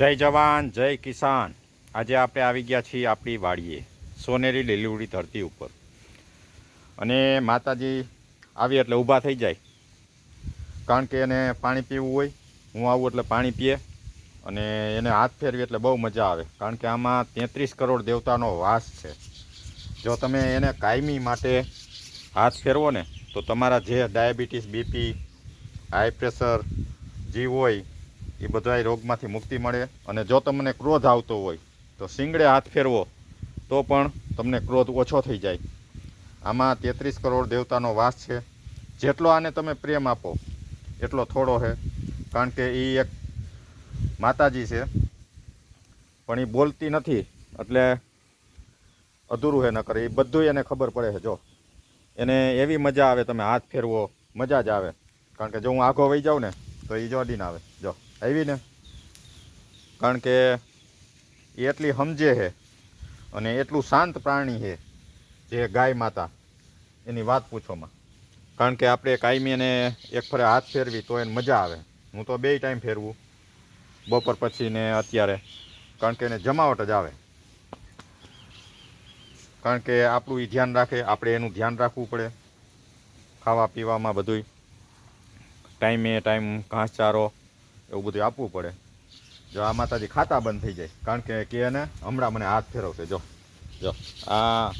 જય જવાન, જય કિસાન. આજે આપણે આવી ગયા છીએ આપણી વાડીએ, સોનેરી લીલીવડી ધરતી ઉપર. અને માતાજી આવી એટલે ઊભા થઈ જાય. કારણ કે એને પાણી પીવું હોય, હું આવું એટલે પાણી પીએ. અને એને હાથ ફેરવી એટલે બહુ મજા આવે. કારણ કે આમાં તેત્રીસ કરોડ દેવતાનો વાસ છે. જો તમે એને કાયમી માટે હાથ ફેરવો ને, તો તમારા જે ડાયાબિટીસ, બીપી, હાઈ પ્રેશર, જીવ હોય એ બધાય રોગમાંથી મુક્તિ મળે અને જો તમને ક્રોધ આવતો હોય તો શિંગડે હાથ ફેરવો, તો પણ તમને ક્રોધ ઓછો થઈ જાય. આમાં તેત્રીસ કરોડ દેવતાનો વાસ છે. જેટલો આને તમે પ્રેમ આપો, એટલો થોડો છે કારણ કે એ એક માતાજી છે. પણ એ બોલતી નથી, એટલે અધૂરું હે ન કરે એ બધું એને ખબર પડે છે જો. એને એવી મજા આવે, તમે હાથ ફેરવો, મજા જ આવે. કારણ કે જો હું આઘો વહી જાઉં ને, તો એ જોડીને આવે. જો. આવી ને? કારણ કે એ એટલી સમજે છે અને એટલું શાંત પ્રાણી છે જે ગાય માતા, એની વાત પૂછોમાં કારણ કે આપણે કાયમી એને એક ફરે હાથ ફેરવી તો એને મજા આવે. હું તો બે ટાઈમ ફેરવું, બપોર પછી ને અત્યારે. કારણ કે એને જમાવટ જ આવે. કારણ કે આપણું એ ધ્યાન રાખે, આપણે એનું ધ્યાન રાખવું પડે. ખાવા પીવામાં બધુંય. ટાઈમે ટાઈમ ઘાસચારો એવું બધું આપવું પડે. જો આ માતાજી ખાતા બંધ થઈ જાય. કારણ કે કે એને હમણાં મને હાથ ફેરવશે. જો જો. આ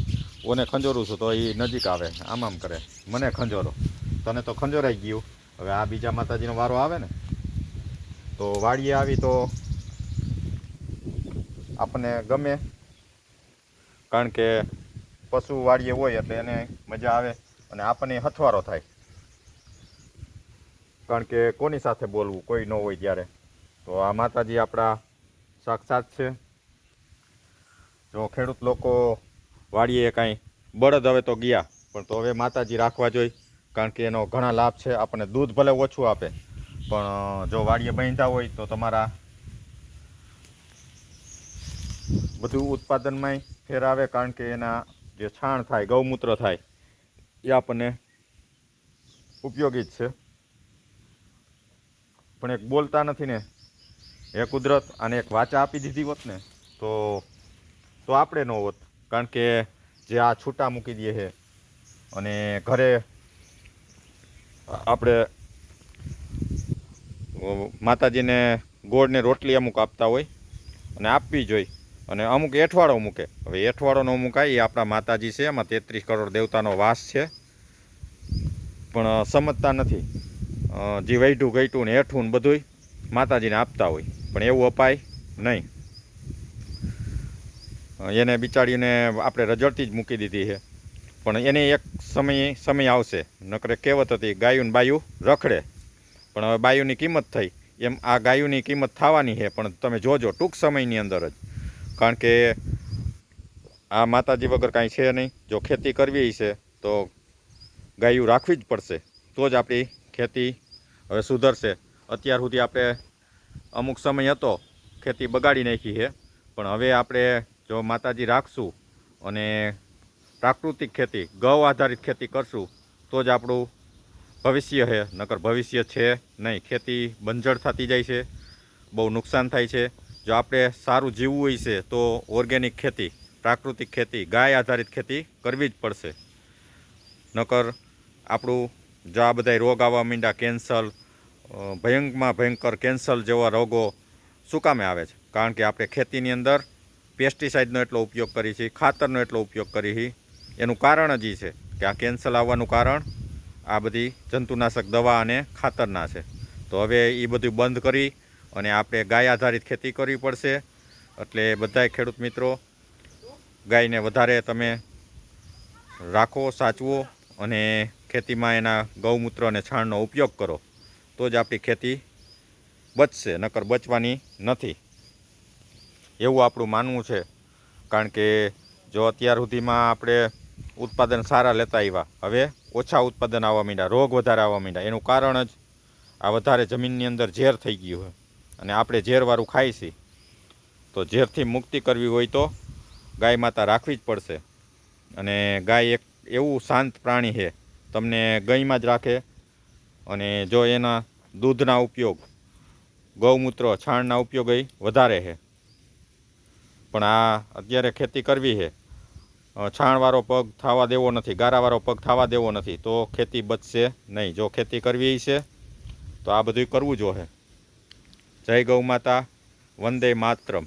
ઓને ખંજોરું છું તો એ નજીક આવે, આમ આમ કરે. મને ખંજોરો. તને તો ખંજોરાઈ ગયું. હવે આ બીજા માતાજીનો વારો આવે ને, તો વાડીએ આવી તો આપણને ગમે. કારણ કે પશુ વાડીએ હોય એટલે એને મજા આવે અને આપણને હથવારો થાય. કારણ કે કોની સાથે બોલવું, કોઈ ન હોય ત્યારે. તો આ માતાજી આપણા સાક્ષાત છે. જો ખેડૂત લોકો વાડીએ કાંઈ બળદ હવે તો ગયા, પણ તો હવે માતાજી રાખવા જોઈએ કારણ કે એનો ઘણા લાભ છે, આપણને દૂધ ભલે ઓછું આપે, પણ જો વાડીએ બાંધ્યા હોય તો તમારા બધું ઉત્પાદનમાંય ફેર આવે કારણ કે એના જે છાણ થાય, ગૌમૂત્ર થાય, એ આપણને ઉપયોગી જ છે. પણ એક બોલતા નથી ને, એ કુદરત અને એક વાચા આપી દીધી હોત ને, તો તો આપણે ન હોત. કારણ કે જે આ છૂટા મૂકી દઈએ છે અને ઘરે આપણે માતાજીને ગોળને રોટલી અમુક આપતા હોય અને આપવી જોઈએ. અને અમુક એઠવાડો મૂકે. હવે એઠવાડો ન મુકાય, એ આપણા માતાજી છે, એમાં તેત્રીસ કરોડ દેવતાનો વાસ છે. પણ સમજતા નથી. જે વૈઢું ગઈટું ને હેઠું ને બધુંય માતાજીને આપતા હોય. પણ એવું અપાય નહીં. એને બિચારીને આપણે રજડતી જ મૂકી દીધી છે. પણ એને એક સમય સમય આવશે. નકરે કહેવત હતી, ગાયું બાયું રખડે. પણ હવે બાયુની કિંમત થઈ. એમ આ ગાયુની કિંમત થવાની છે, પણ તમે જોજો, ટૂંક સમયની અંદર જ. કારણ કે આ માતાજી વગર કાંઈ છે નહીં. જો ખેતી કરવી છે, તો ગાયું રાખવી જ પડશે. તો જ આપણી ખેતી હવે સુધરશે. અત્યાર સુધી આપણે અમુક સમય હતો ખેતી બગાડી નાખી છે. પણ હવે આપણે જો માતાજી રાખશું અને પ્રાકૃતિક ખેતી, ગૌ આધારિત ખેતી કરશું, તો જ આપણું ભવિષ્ય છે. નકર ભવિષ્ય છે નહીં. ખેતી બંજર થતી જાય છે. બહુ નુકસાન થાય છે. જો આપણે સારું જીવવું હોય છે, તો ઓર્ગેનિક ખેતી, પ્રાકૃતિક ખેતી, ગાય આધારિત ખેતી કરવી જ પડશે. નકર આપણું જો આ બધા રોગ આવવા માંડ્યા, કેન્સર ભયંકમાં ભયંકર કેન્સર જેવા રોગો શું કામે આવે છે? કારણ કે આપણે ખેતીની અંદર પેસ્ટિસાઇડનો એટલો ઉપયોગ કરી છીએ ખાતરનો એટલો ઉપયોગ કરી છે. એનું કારણ જ એ છે કે આ કેન્સર આવવાનું કારણ આ બધી જંતુનાશક દવા અને ખાતરના છે. તો હવે એ બધું બંધ કરી અને આપણે ગાય આધારિત ખેતી કરવી પડશે. એટલે બધાય ખેડૂત મિત્રો, ગાયને વધારે તમે રાખો, સાચવો અને ખેતીમાં એના ગૌમૂત્ર અને છાણનો ઉપયોગ કરો, તો જ આપણી ખેતી બચશે, નકર બચવાની નથી. એવું આપણું માનવું છે, કારણ કે જો અત્યાર સુધીમાં આપણે ઉત્પાદન સારા લેતા આવ્યા, હવે ઓછા ઉત્પાદન આવવા માંડ્યા, રોગ વધારે આવવા માંડ્યા, એનું કારણ જ આ વધારે જમીનની અંદર ઝેર થઈ ગયું છે અને આપણે ઝેરવાળું ખાઈ છીએ. તો ઝેરથી મુક્તિ કરવી હોય તો ગાય માતા રાખવી જ પડશે, અને ગાય એક એવું શાંત પ્રાણી છે તમને ગઈમાં જ રાખે અને જો એના દૂધના ઉપયોગ, ગૌમૂત્ર, છાણના ઉપયોગ એ વધારે છે. પણ આ અત્યારે ખેતી કરવી છે. છાણવાળો પગ થવા દેવો નથી, ગારાવાળો પગ થવા દેવો નથી, તો ખેતી બચશે નહીં. જો ખેતી કરવી છે, તો આ બધું કરવું જોઈએ જય ગૌ માતા, વંદે માતરમ.